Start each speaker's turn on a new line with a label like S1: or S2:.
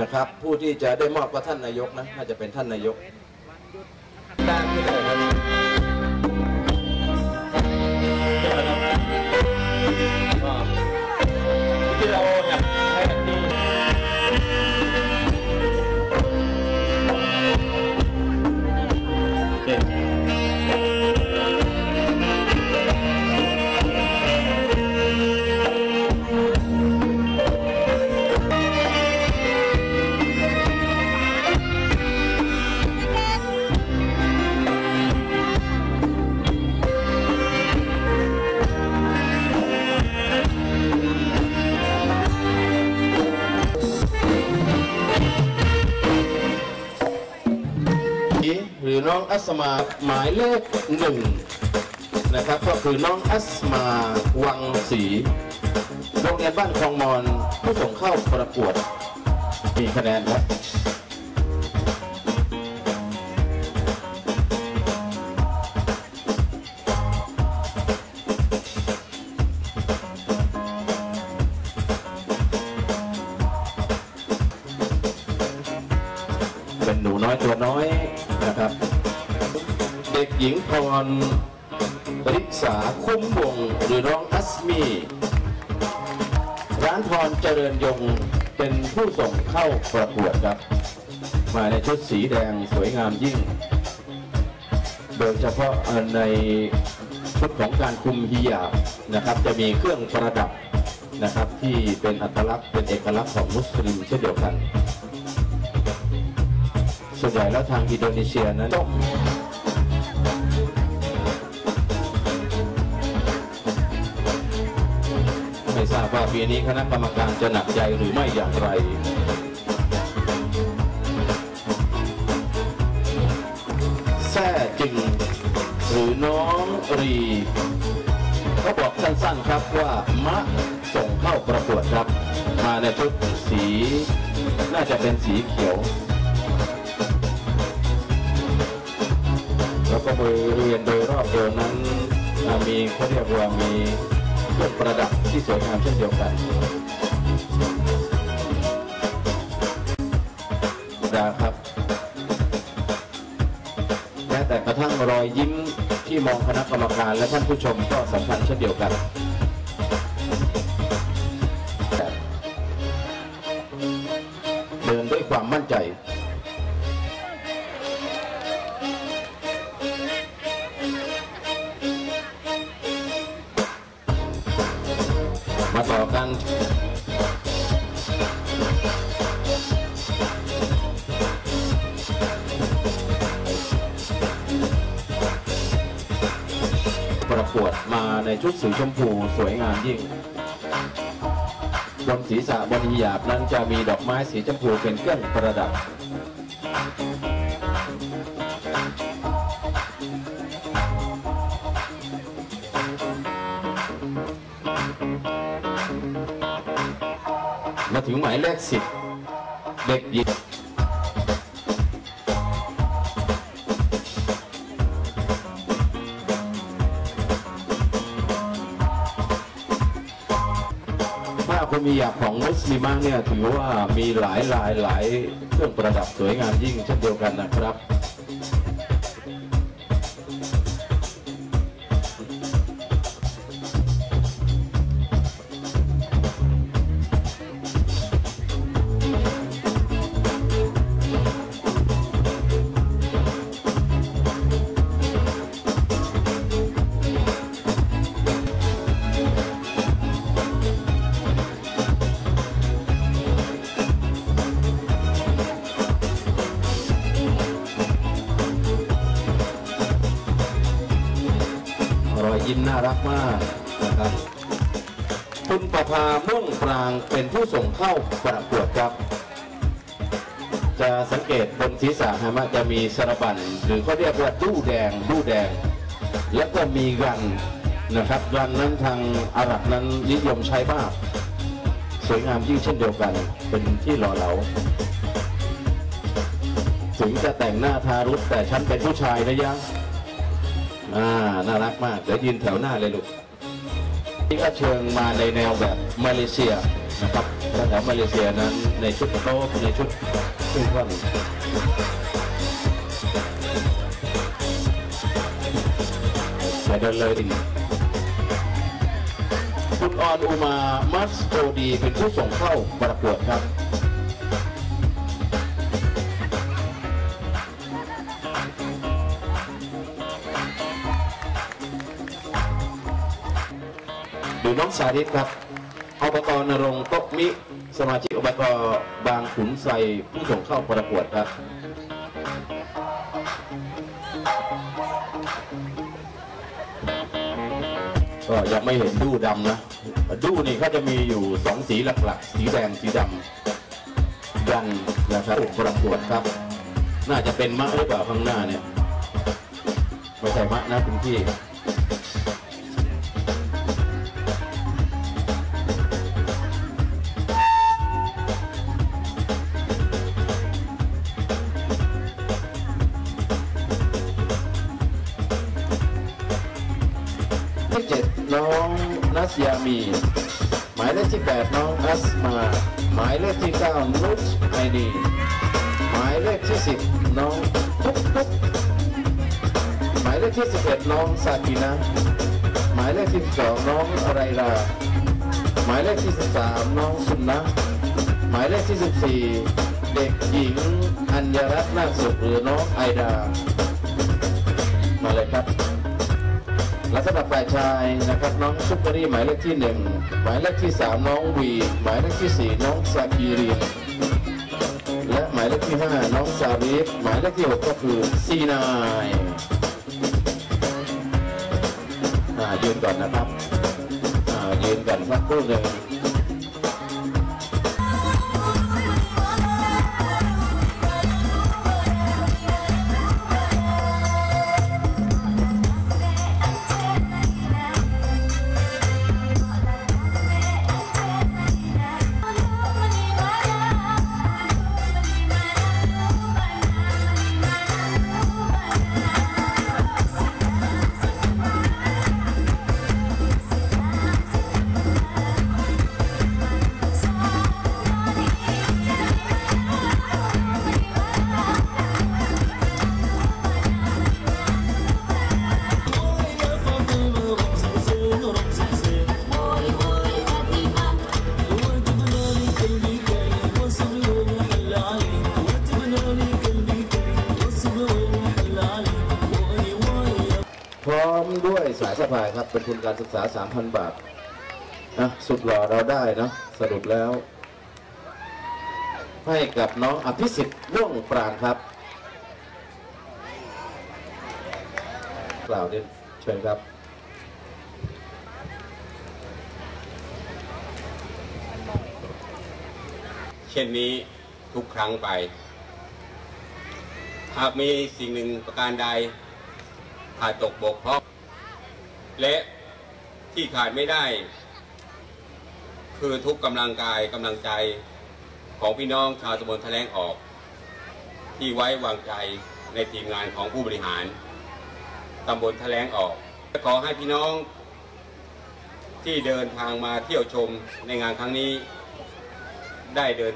S1: นะครับ ผู้ที่จะได้มอบก็ท่านนายกนะน่าจะเป็นท่านนายกด้านที่ไหนครับ หรือน้องอัสมาหมายเลขหนึ่งนะครับก็คือน้องอัสมาวังศรีโรงเรียนบ้านคลองมอนผู้ส่งเข้าประกวด มีคะแนนครับเป็นหนูน้อยตัวน้อย หญิงพรริษาคุ้มวงหรือน้องอัสมี ร้านพรเจริญยงเป็นผู้ส่งเข้าประกวดครับ มาในชุดสีแดงสวยงามยิ่ง โดยเฉพาะในชุดของการคุมฮิญาบนะครับจะมีเครื่องประดับนะครับที่เป็นอัตลักษณ์เป็นเอกลักษณ์ของมุสลิมเช่นเดียวกัน ส่วนใหญ่แล้วทางอินโดนีเซียนั้น ทราบว่าปีนี้คณะกรรมการจะหนักใจหรือไม่อย่างไรแท้จึงหรือน้องรีเขาบอกสั้นๆครับว่ามะส่งเข้าประกวดครับ มาในชุดสี น่าจะเป็นสีเขียว แล้วก็บริเวณโดยรอบโดนนั้นมีเขาเรียกว่ามี เครื่องประดับที่สวยงามเช่นเดียวกันดาครับแม้แต่กระทั่งรอยยิ้มที่มองคณะกรรมการและท่านผู้ชมก็สำคัญเช่นเดียวกันเดินด้วยความมั่นใจ ประกวดมาในชุดสีชมพูสวยงามยิ่ง บนศีรษะบนหิญาบนั้นจะมีดอกไม้สีชมพูเป็นเครื่องประดับ มาถึงหมายเลขสิบเด็กหญิงผ้าคลุมมีหยาบของมุสลิมเนี่ยถือว่ามีหลายลายหลายเครื่องประดับสวยงามยิ่งเช่นเดียวกันนะครับ ยิ้มน่ารักมากนะครับคุณประภาม่วงปรางเป็นผู้ส่งเข้าประกวดครับ จะสังเกตบนศีรษะฮะมันจะมีสารบัญหรือเขาเรียกว่าดูแดงดูแดง แล้วก็มีรันนะครับรันนั้นทางอาหรับนั้นนิยมใช้มากสวยงามยิ่งเช่นเดียวกัน เป็นที่หล่อเหลาถึงจะแต่งหน้าทารุษแต่ฉันเป็นผู้ชายนะยัง อ่า น่ารักมาก เดี๋ยวยืนแถวหน้าเลยลูกนี่ก็เชิงมาในแนวแบบมาเลเซียนะครับแถวมาเลเซียนั้นในชุดโต๊ะในชุดขึ้นท่อนอย่าเดินเลยดิคุณออนอุมามัสโตดีเป็นผู้ส่งเข้าประกวดครับ รือน้องสาธิตครับอบตนรงค์ตมิ สมาชิกอบตบางขุนไซผู้ส่งเข้าประกวดครับก็ยังไม่เห็นดูดำนะ ดูนี่เขาจะมีอยู่สองสีหลักๆ สีแดงสีดำยันนะครับประกวดครับ น่าจะเป็นมะหรือเปล่าข้างหน้าเนี่ยไม่ใช่มะนะคุณพี่ที่ สยามี หมายเลขที่แปดน้องอัสมา หมายเลขที่เก้านุชไอดี หมายเลขที่สิบน้องทุกทุกหมายเลขที่สิบเอ็ดน้องซากินะ หมายเลขที่สิบสองน้องไรรา หมายเลขที่สิบสามน้องสุนนะ หมายเลขที่สิบสี่เด็กหญิงอัญญรัตน์นาคสุขหรือน้องไอดา และสำหรับฝ่ายชายนะครับน้องซุปเปอรี่หมายเลขที่หนึ่งหมายเลขที่สามน้องวีหมายเลขที่สี่น้องซากีรีนและหมายเลขที่ห้าน้องซาริฟหมายเลขที่หกก็คือซีนายอ่ายืนก่อนนะครับอ่ายืนกันสักครู่หนึ่ง ด้วยสายสะพายครับ เป็นทุนการศึกษา 3,000 บาทนะสุดหล่อเราได้นะสรุปแล้ว ให้กับน้องอภิสิทธิ์ม่วงปรางครับกล่าวเด่นเชิญครับ
S2: เช่นนี้ทุกครั้งไป หากมีสิ่งหนึ่งประการใดขาดตกบกพร่อง และที่ขาดไม่ได้ คือทุกกำลังกายกำลังใจของพี่น้องชาวตำบลแถลงออก ที่ไว้วางใจในทีมงานของผู้บริหารตำบลแถลงออกขอให้พี่น้องที่เดินทางมาเที่ยวชมในงานครั้งนี้ได้เดิน